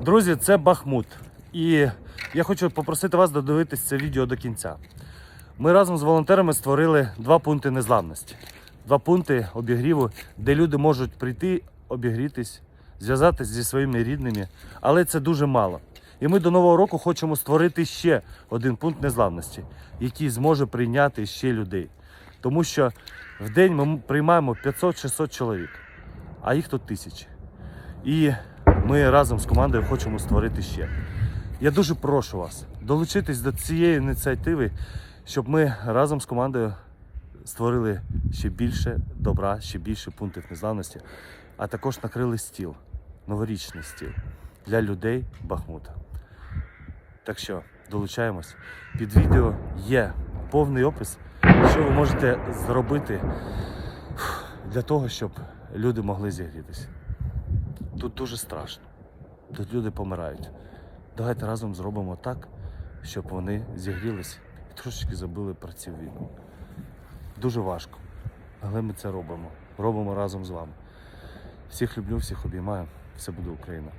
Друзі, це Бахмут. І я хочу попросити вас додивитись це відео до кінця. Ми разом з волонтерами створили два пункти незламності. Два пункти обігріву, де люди можуть прийти, обігрітись, зв'язатись зі своїми рідними. Але це дуже мало. І ми до Нового року хочемо створити ще один пункт незламності, який зможе прийняти ще людей. Тому що в день ми приймаємо 500-600 чоловік, а їх тут тисячі. І ми разом з командою хочемо створити ще. Я дуже прошу вас долучитись до цієї ініціативи, щоб ми разом з командою створили ще більше добра, ще більше пунктів незламності, а також накрили стіл, новорічний стіл для людей Бахмута. Так що долучаємось. Під відео є повний опис, що ви можете зробити для того, щоб люди могли зігрітися. Тут дуже страшно. Тут люди помирають. Давайте разом зробимо так, щоб вони зігрілись і трошечки забили про цю війну. Дуже важко, але ми це робимо. Робимо разом з вами. Всіх люблю, всіх обіймаю. Все буде Україна.